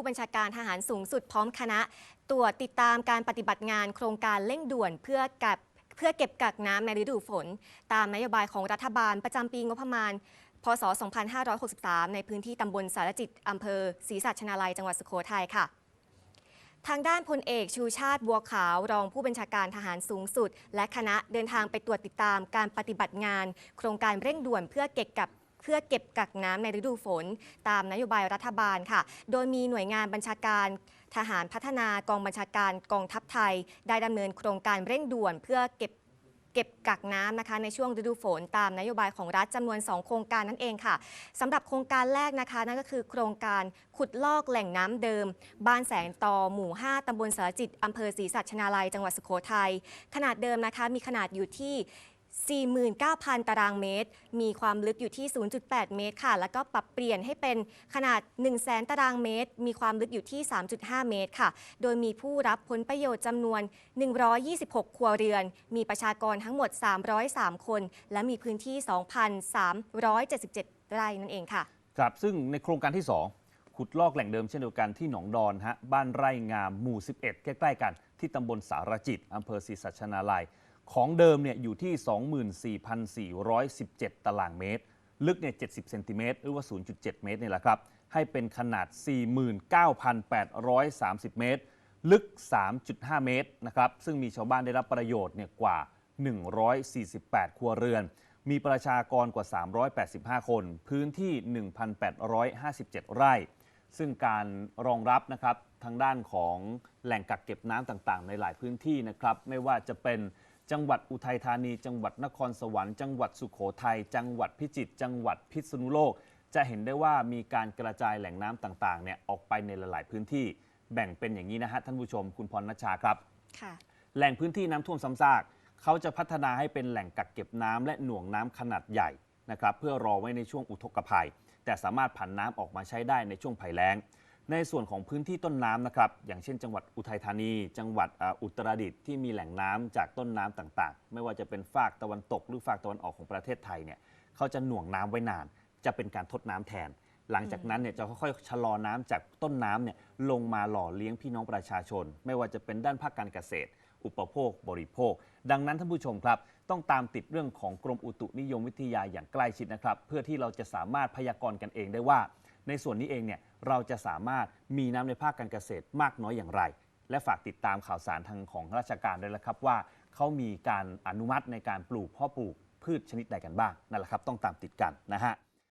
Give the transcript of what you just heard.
ผู้บัญชาการทหารสูงสุดพร้อมคณะ ตรวจติดตามการปฏิบัติงานโครงการเร่งด่วนเพื่อกับเพื่อเก็บกักน้ำในฤดูฝน ตามนโยบายของรัฐบาลประจำปีงบประมาณ พศ 2563 ในพื้นที่ตำบลสารจิตอำเภอศรีสัชนาลัยจังหวัดสุโขทัยค่ะทางด้านพลเอกชูชาติบัวขาวรองผู้บัญชาการทหารสูงสุด และคณะเดินทางไปตรวจติดตามการปฏิบัติงาน โครงการเร่งด่วนเพื่อเก็บกับ เพื่อเก็บกักน้ำในฤดูฝน ตามนโยบายรัฐบาลค่ะ โดยมีหน่วยงานบัญชาการทหารพัฒนากองบัญชาการกองทัพไทย ได้ดำเนินโครงการเร่งด่วนเพื่อเก็บเก็บกักน้ำนะคะในช่วงฤดูฝน ตามนโยบายของรัฐจำนวน 2 โครงการนั่นเองค่ะสำหรับโครงการแรกนะคะ นั่นก็คือโครงการขุดลอกแหล่งน้ำเดิม บ้านแสงตอหมู่ 5ตำบลสารจิตอำเภอศรีสัชนาลัย จังหวัดสุโขทัยขนาดเดิมนะคะ มีขนาดอยู่ที่ 49,000 ตารางเมตร มีความลึกอยู่ที่ 0.8 เมตรค่ะ แล้วก็ปรับเปลี่ยนให้เป็นขนาด 100,000 ตารางเมตร มีความลึกอยู่ที่ 3.5 เมตรค่ะ โดยมีผู้รับผลประโยชน์จำนวน 126 ครัวเรือน มีประชากรทั้งหมด 303 คน และมีพื้นที่ 2,377 ไร่นั่นเองค่ะ ครับ ซึ่งในโครงการที่ 2 ขุดลอกแหล่งเดิมเช่นเดียวกันที่หนองดอนฮะ บ้านไร่งามหมู่ 11 ใกล้ๆกัน ที่ตำบลสารจิตอำเภอศรีสัชนาลัย ของเดิมเนี่ยอยู่ที่ 24,417 ตารางเมตร ลึกเนี่ย 70 เซนติเมตร หรือว่า 0.7 เมตรนี่แหละครับ ให้เป็นขนาด 49,830 เมตร ลึก 3.5 เมตรนะครับ ซึ่งมีชาวบ้านได้รับประโยชน์เนี่ยกว่า 148 ครัวเรือน มีประชากรกว่า 385 คน พื้นที่ 1,857 ไร่ ซึ่งการรองรับนะครับทางด้านของแหล่งกักเก็บน้ำต่างๆ ในหลายพื้นที่นะครับ ไม่ว่าจะเป็น จังหวัดอุทัยธานี จังหวัดนครสวรรค์ จังหวัดสุโขทัย จังหวัดพิจิตร จังหวัดพิษณุโลก จะเห็นได้ว่ามีการกระจายแหล่งน้ำต่างๆเนี่ยออกไปในหลาย ๆ พื้นที่ แบ่งเป็นอย่างนี้นะฮะท่านผู้ชม คุณพรณชาครับ ค่ะ แหล่งพื้นที่น้ำท่วมซ้ำซากเขาจะพัฒนาให้เป็นแหล่งกักเก็บน้ำและหน่วงน้ำขนาดใหญ่นะครับเพื่อรอไว้ในช่วงอุทกภัย แต่สามารถผันน้ำออกมาใช้ได้ในช่วงภัยแล้ง ในส่วนของพื้นที่ต้นน้ำนะครับ อย่างเช่นจังหวัดอุทัยธานี จังหวัดอ่าอุตรดิตถ์ที่มีแหล่งน้ำจากต้นน้ำต่างๆ ไม่ว่าจะเป็นฝากตะวันตก หรือฝากตะวันออกของประเทศไทยเนี่ยเขาจะหน่วงน้ำไว้นาน จะเป็นการทดน้ำแทน หลังจากนั้นเนี่ยจะค่อยๆชะลอน้ำจากต้นน้ำเนี่ยลงมาหล่อเลี้ยงพี่น้องประชาชน ไม่ว่าจะเป็นด้านภาคการเกษตร อุปโภค บริโภค ดังนั้นท่านผู้ชมครับ ต้องตามติดเรื่องของกรมอุตุนิยมวิทยาอย่างใกล้ชิดนะครับ เพื่อที่เราจะสามารถพยากรณ์กันเองได้ว่า ในส่วนนี้เองเนี่ยเราจะสามารถมีน้ำในภาคการเกษตรมากน้อยอย่างไร และฝากติดตามข่าวสารทางของราชการด้วยละครับว่าเขามีการอนุมัติในการปลูกพ่อปลูกพืชชนิดใดกันบ้างนั่นแหละครับต้องตามติดกันนะฮะ